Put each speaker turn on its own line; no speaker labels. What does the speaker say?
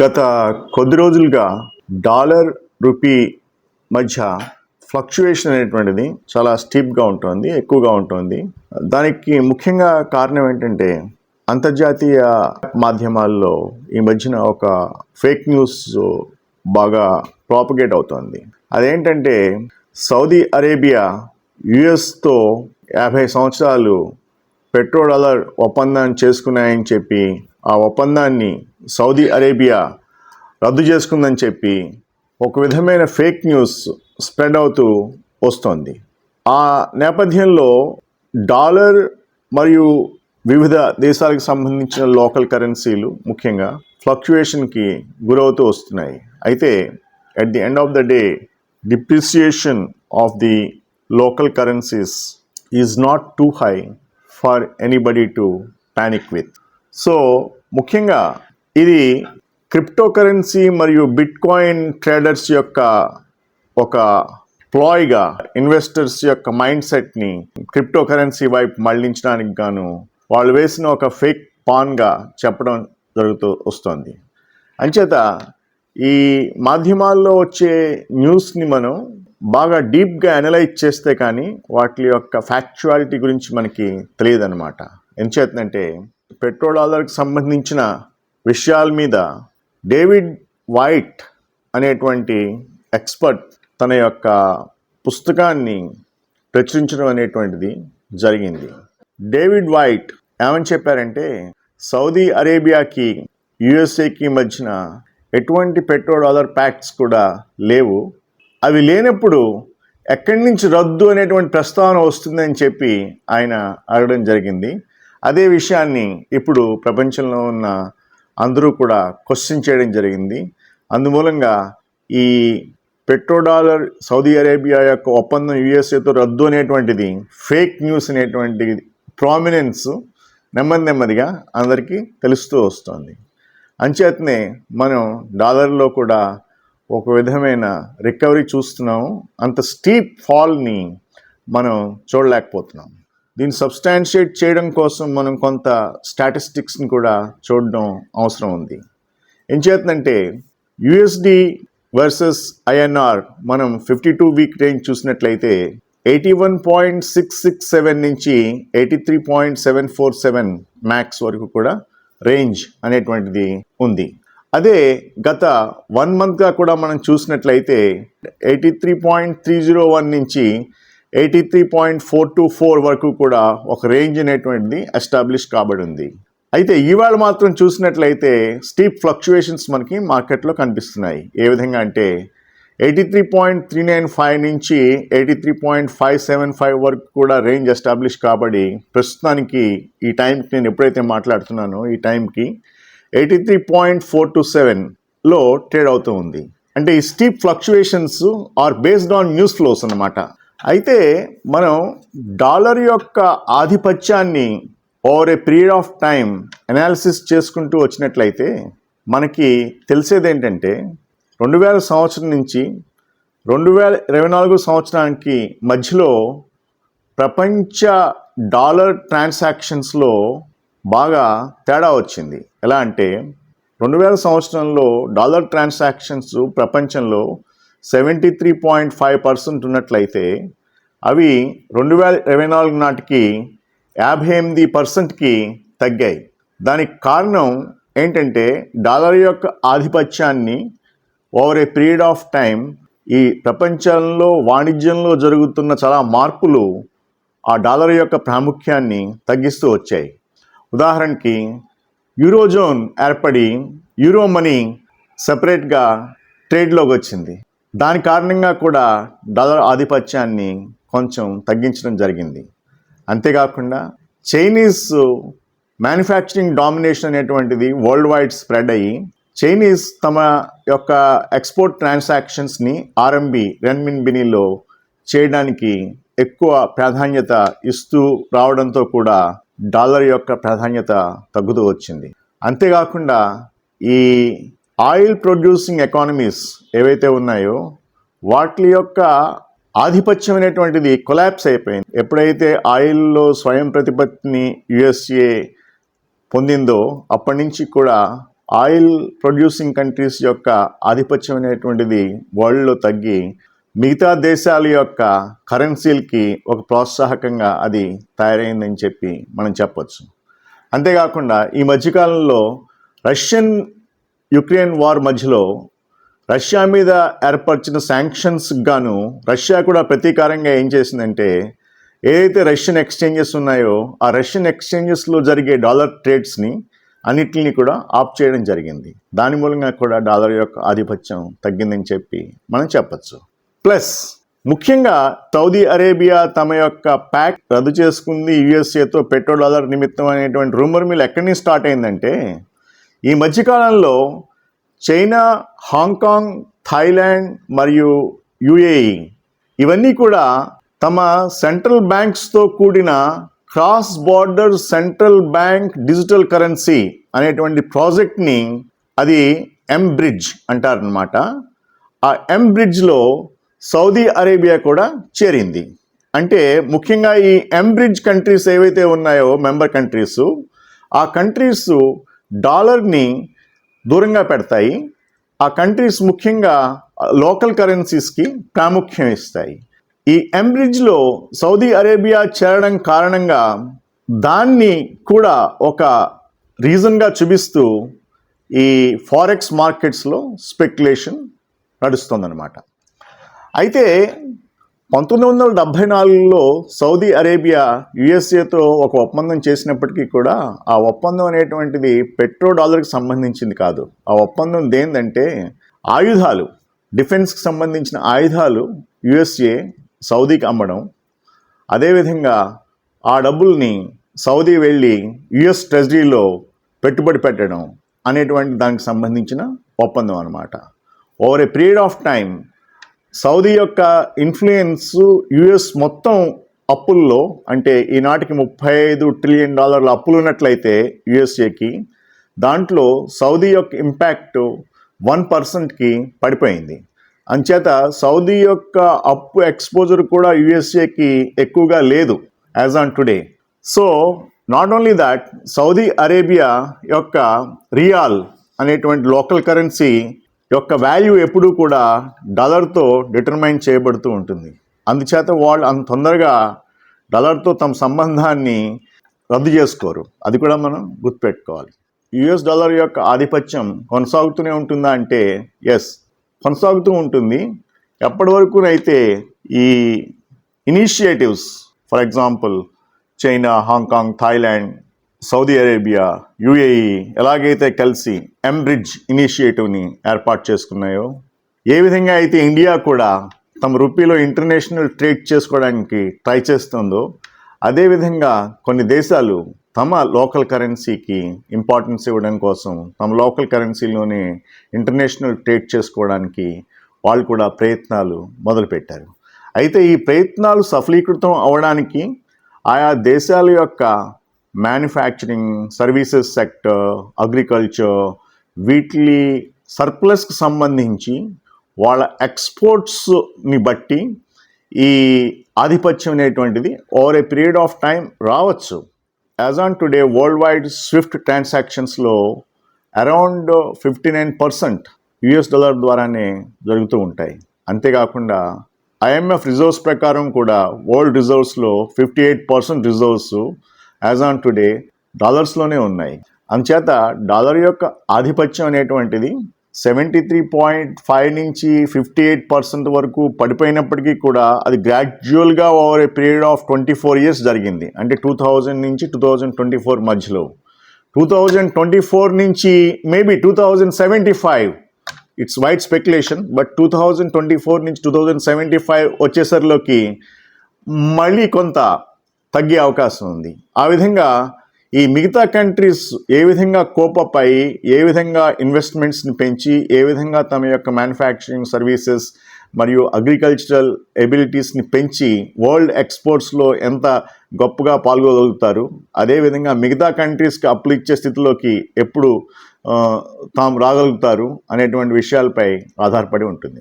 గత కొద్ది రోజులుగా డాలర్ రూపీ మధ్య ఫ్లక్చుయేషన్ అనేటువంటిది చాలా స్టీప్గా ఉంటుంది ఎక్కువగా ఉంటుంది. దానికి ముఖ్యంగా కారణం ఏంటంటే అంతర్జాతీయ మాధ్యమాల్లో ఈ మధ్యన ఒక ఫేక్ న్యూస్ బాగా ప్రాపగేట్ అవుతోంది. అదేంటంటే సౌదీ అరేబియా యుఎస్తో యాభై సంవత్సరాలు పెట్రో డాలర్ ఒప్పందం చేసుకున్నాయని చెప్పి ఆ ఒప్పందాన్ని సౌదీ అరేబియా రద్దు చేసుకుందని చెప్పి ఒక విధమైన ఫేక్ న్యూస్ స్ప్రెడ్ అవుతూ వస్తోంది. ఆ నేపథ్యంలో డాలర్ మరియు వివిధ దేశాలకు సంబంధించిన లోకల్ కరెన్సీలు ముఖ్యంగా ఫ్లక్చుయేషన్కి గురవుతూ వస్తున్నాయి. అయితే at the end of the day depreciation of the local currencies is not too high for anybody to panic with so ముఖ్యంగా ఇది క్రిప్టో కరెన్సీ మరియు బిట్ కాయిన్ ట్రేడర్స్ యొక్క ఒక ప్లాయ్గా ఇన్వెస్టర్స్ యొక్క మైండ్ సెట్ని క్రిప్టో కరెన్సీ వైపు మళ్ళించడానికి గాను వాళ్ళు వేసిన ఒక ఫేక్ పాన్గా చెప్పడం జరుగుతూ వస్తుంది. అంచేత ఈ మాధ్యమాల్లో వచ్చే న్యూస్ని మనం బాగా డీప్గా అనలైజ్ చేస్తే కానీ వాటి యొక్క ఫ్యాక్చువాలిటీ గురించి మనకి తెలియదన్నమాట. ఎంచేతంటే పెట్రోల్ డాలర్కి సంబంధించిన విషయాల మీద డేవిడ్ వైట్ అనేటువంటి ఎక్స్పర్ట్ తన యొక్క పుస్తకాన్ని ప్రచురించడం అనేటువంటిది జరిగింది. డేవిడ్ వైట్ ఏమని చెప్పారంటే సౌదీ అరేబియాకి యుఎస్ఏకి మధ్యన ఎటువంటి పెట్రోల్ డాలర్ ప్యాక్ట్స్ కూడా లేవు. అవి లేనప్పుడు ఎక్కడి నుంచి రద్దు అనేటువంటి ప్రస్తావన వస్తుందని చెప్పి ఆయన అడగడం జరిగింది. అదే విషయాన్ని ఇప్పుడు ప్రపంచంలో ఉన్న అందరూ కూడా క్వశ్చన్ చేయడం జరిగింది. అందుమూలంగా ఈ పెట్రో డాలర్ సౌదీ అరేబియా యొక్క ఒప్పందం యుఎస్ఏతో రద్దు అనేటువంటిది ఫేక్ న్యూస్ అనేటువంటి ప్రామినెన్స్ నెమ్మది నెమ్మదిగా అందరికీ తెలుస్తూ వస్తుంది. అంచేతనే మనం డాలర్లో కూడా ఒక విధమైన రికవరీ చూస్తున్నాము. అంత స్టీప్ ఫాల్ని మనం చూడలేకపోతున్నాం. దీన్ని సబ్స్టాన్షియేట్ చేయడం కోసం మనం కొంత స్టాటిస్టిక్స్ని కూడా చూడడం అవసరం ఉంది. ఏం చేస్తుందంటే యుఎస్డి వర్సెస్ ఐఎన్ఆర్ మనం ఫిఫ్టీ టూ వీక్ రేంజ్ చూసినట్లయితే eighty one point six six seven నుంచి eighty three point seven four seven max వరకు కూడా రేంజ్ అనేటువంటిది ఉంది. అదే గత వన్ మంత్గా కూడా మనం చూసినట్లయితే eighty three point three zero one నుంచి eighty three point four two four వరకు కూడా ఒక రేంజ్ అనేటువంటిది ఎస్టాబ్లిష్ కాబడి ఉంది. అయితే ఇవాళ మాత్రం చూసినట్లయితే స్టీప్ ఫ్లక్చుయేషన్స్ మనకి మార్కెట్లో కనిపిస్తున్నాయి. ఏ విధంగా అంటే eighty three point three nine five నుంచి eighty three point five seven five వరకు కూడా రేంజ్ ఎస్టాబ్లిష్ కాబడి ప్రస్తుతానికి ఈ టైంకి నేను ఎప్పుడైతే మాట్లాడుతున్నానో ఈ టైంకి eighty three point four two సెవెన్లో ట్రేడ్ అవుతూ ఉంది. అంటే ఈ steep fluctuations are based on news flows అన్నమాట. అయితే మనం డాలర్ యొక్క ఆధిపత్యాన్ని over a period of time analysis చేసుకుంటూ వచ్చినట్లయితే మనకి తెలిసేది ఏంటంటే రెండు వేల సంవత్సరం నుంచి రెండు వేల ఇరవై నాలుగు సంవత్సరానికి మధ్యలో ప్రపంచ డాలర్ ట్రాన్సాక్షన్స్లో బాగా తేడా వచ్చింది. ఎలా అంటే రెండు వేల సంవత్సరంలో డాలర్ ట్రాన్సాక్షన్స్ ప్రపంచంలో seventy three point five percent ఉన్నట్లయితే అవి రెండు వేల ఇరవై నాలుగు నాటికి యాభై ఎనిమిది పర్సెంట్కి తగ్గాయి. దానికి కారణం ఏంటంటే డాలర్ యొక్క ఆధిపత్యాన్ని over a period of time ఈ ప్రపంచంలో వాణిజ్యంలో జరుగుతున్న చాలా మార్పులు ఆ డాలర్ యొక్క ప్రాముఖ్యాన్ని తగ్గిస్తూ వచ్చాయి. ఉదాహరణకి యూరోజోన్ ఏర్పడి యూరో మనీ సపరేట్గా ట్రేడ్లోకి వచ్చింది. దాని కారణంగా కూడా డాలర్ ఆధిపత్యాన్ని కొంచెం తగ్గించడం జరిగింది. అంతేకాకుండా చైనీస్ మ్యానుఫ్యాక్చరింగ్ డామినేషన్ అనేటువంటిది వరల్డ్ వైడ్ స్ప్రెడ్ అయ్యి చైనీస్ తమ యొక్క ఎక్స్పోర్ట్ ట్రాన్సాక్షన్స్ని ఆర్ఎంబి రెన్మిన్ బినీలో చేయడానికి ఎక్కువ ప్రాధాన్యత ఇస్తూ రావడంతో కూడా డాలర్ యొక్క ప్రాధాన్యత తగ్గుతూ వచ్చింది. అంతేకాకుండా ఈ ఆయిల్ ప్రొడ్యూసింగ్ ఎకానమీస్ ఏవైతే ఉన్నాయో వాటి యొక్క ఆధిపత్యం అనేటువంటిది కొలాప్స్ అయిపోయింది. ఎప్పుడైతే ఆయిల్లో స్వయం ప్రతిపత్తిని యుఎస్ఏ పొందిందో అప్పటి నుంచి కూడా ఆయిల్ ప్రొడ్యూసింగ్ కంట్రీస్ యొక్క ఆధిపత్యం అనేటువంటిది వరల్డ్లో తగ్గి మిగతా దేశాల యొక్క కరెన్సీలకి ఒక ప్రోత్సాహకంగా అది తయారైందని చెప్పి మనం చెప్పొచ్చు. అంతేకాకుండా ఈ మధ్యకాలంలో రష్యన్ యుక్రెయిన్ వార్ మధ్యలో రష్యా మీద ఏర్పరిచిన శాంక్షన్స్ గాను రష్యా కూడా ప్రతీకారంగా ఏం చేసిందంటే ఏదైతే రష్యన్ ఎక్స్చేంజెస్ ఉన్నాయో ఆ రష్యన్ ఎక్స్చేంజెస్లో జరిగే డాలర్ ట్రేడ్స్ని అన్నిటిని కూడా ఆఫ్ చేయడం జరిగింది. దాని మూలంగా కూడా డాలర్ యొక్క ఆధిపత్యం తగ్గిందని చెప్పి మనం చెప్పచ్చు. ప్లస్ ముఖ్యంగా సౌదీ అరేబియా తమ యొక్క ప్యాక్ రద్దు చేసుకుంది యుఎస్ఏతో పెట్రో డాలర్ నిమిత్తం అనేటువంటి రూమర్ మిల్ ఎక్కడి నుంచి స్టార్ట్ అయిందంటే ఈ మధ్యకాలంలో చైనా హాంకాంగ్ థాయిలాండ్ మరియు యుఏఈ ఇవన్నీ కూడా తమ సెంట్రల్ బ్యాంక్స్తో కూడిన cross border central bank digital currency అనేటువంటి ప్రాజెక్ట్ని అది ఎం బ్రిడ్జ్ అంటారనమాట ఆ ఎం బ్రిడ్జ్లో సౌదీ అరేబియా కూడా చేరింది. అంటే ముఖ్యంగా ఈ ఎం బ్రిడ్జ్ కంట్రీస్ ఏవైతే ఉన్నాయో మెంబర్ కంట్రీస్ ఆ కంట్రీస్ డాలర్ని దూరంగా పెడతాయి. ఆ కంట్రీస్ ముఖ్యంగా లోకల్ కరెన్సీస్కి ప్రాముఖ్యం ఇస్తాయి. ఈ ఎంబ్రిడ్జ్లో సౌదీ అరేబియా చేరడం కారణంగా దాన్ని కూడా ఒక రీజన్గా చూపిస్తూ ఈ ఫారెక్స్ మార్కెట్స్లో స్పెక్యులేషన్ నడుస్తుందన్నమాట. అయితే పంతొమ్మిది వందల డెబ్భై నాలుగులో సౌదీ అరేబియా యుఎస్ఏతో ఒక ఒప్పందం చేసినప్పటికీ కూడా ఆ ఒప్పందం అనేటువంటిది పెట్రో డాలర్కి సంబంధించింది కాదు. ఆ ఒప్పందం దేందంటే ఆయుధాలు డిఫెన్స్కి సంబంధించిన ఆయుధాలు యుఎస్ఏ సౌదీకి అమ్మడం. అదేవిధంగా ఆ డబ్బుల్ని సౌదీ వెళ్ళి యుఎస్ ట్రెజరీలో పెట్టుబడి పెట్టడం అనేటువంటి దానికి సంబంధించిన ఒప్పందం అనమాట over a period of time Saudi యొక్క ఇన్ఫ్లుయెన్స్ యుఎస్ మొత్తం అప్పుల్లో అంటే ఈనాటికి ముప్పై ఐదు ట్రిలియన్ డాలర్ల అప్పులు ఉన్నట్లయితే యుఎస్ఏకి దాంట్లో సౌదీ యొక్క ఇంపాక్ట్ వన్ పర్సెంట్కి పడిపోయింది. అంచేత సౌదీ యొక్క అప్పు ఎక్స్పోజర్ కూడా యుఎస్ఏకి ఎక్కువగా లేదు as on today. So not only that Saudi Arabia యొక్క రియాల్ అనేటువంటి లోకల్ కరెన్సీ యొక్క వాల్యూ ఎప్పుడూ కూడా డాలర్తో డిటర్మైన్ చేయబడుతూ ఉంటుంది. అందుచేత వాళ్ళు అంత తొందరగా డాలర్తో తమ సంబంధాన్ని రద్దు చేసుకోరు. అది కూడా మనం గుర్తుపెట్టుకోవాలి. యుఎస్ డాలర్ యొక్క ఆధిపత్యం కొనసాగుతూనే ఉంటుందా అంటే ఎస్ కొనసాగుతూ ఉంటుంది. ఎప్పటి వరకునైతే ఈ initiatives for example China Hong Kong Thailand Saudi Arabia UAE ఎలాగైతే కలిసి ఎంబ్రిడ్జ్ ఇనిషియేటివ్ని ఏర్పాటు చేసుకున్నాయో ఏ విధంగా అయితే ఇండియా కూడా తమ రూపీలో ఇంటర్నేషనల్ ట్రేడ్ చేసుకోవడానికి ట్రై చేస్తుందో అదేవిధంగా కొన్ని దేశాలు తమ లోకల్ కరెన్సీకి ఇంపార్టెన్స్ ఇవ్వడం కోసం తమ లోకల్ కరెన్సీలోనే ఇంటర్నేషనల్ ట్రేడ్ చేసుకోవడానికి వాళ్ళు కూడా ప్రయత్నాలు మొదలుపెట్టారు. అయితే ఈ ప్రయత్నాలు సఫలీకృతం అవడానికి ఆయా దేశాల యొక్క మ్యానుఫ్యాక్చరింగ్ సర్వీసెస్ సెక్టర్ అగ్రికల్చర్ వీటి సర్ప్లస్కి సంబంధించి వాళ్ళ ఎక్స్పోర్ట్స్ని బట్టి ఈ ఆధిపత్యం అనేటువంటిది over a period of time రావచ్చు. As on today worldwide SWIFT ట్రాన్సాక్షన్స్లో around fifty nine percent US dollar ద్వారానే జరుగుతూ ఉంటాయి. అంతేకాకుండా ఐఎంఎఫ్ రిజర్వ్స్ ప్రకారం కూడా world రిజర్వ్స్లో fifty eight percent reserves as on today డాలర్స్లోనే ఉన్నాయి. అంచేత డాలర్ యొక్క ఆధిపత్యం అనేటువంటిది సెవెంటీ త్రీ పాయింట్ ఫైవ్ నుంచి ఫిఫ్టీ ఎయిట్ పర్సెంట్ వరకు పడిపోయినప్పటికీ కూడా అది గ్రాడ్యువల్గా over a period of twenty four years జరిగింది. అంటే టూ థౌజండ్ నుంచి టూ థౌజండ్ ట్వంటీ ఫోర్ మధ్యలో. టూ థౌజండ్ ట్వంటీ ఫోర్ నుంచి maybe two thousand seventy five. It's wild speculation but two thousand twenty four నుంచి టూ థౌజండ్ సెవెంటీ ఫైవ్ వచ్చేసరిలోకి మళ్ళీ కొంత తగ్గే అవకాశం ఉంది. ఆ విధంగా ఈ మిగతా కంట్రీస్ ఏ విధంగా కోపప్ అయ్యి ఏ విధంగా ఇన్వెస్ట్మెంట్స్ని పెంచి ఏ విధంగా తమ యొక్క మ్యానుఫ్యాక్చరింగ్ సర్వీసెస్ మరియు అగ్రికల్చరల్ ఎబిలిటీస్ని పెంచి వరల్డ్ ఎక్స్పోర్ట్స్లో ఎంత గొప్పగా పాల్గొగలుగుతారు. అదేవిధంగా మిగతా కంట్రీస్కి అప్పులు ఇచ్చే స్థితిలోకి ఎప్పుడు తాము రాగలుగుతారు అనేటువంటి విషయాలపై ఆధారపడి ఉంటుంది.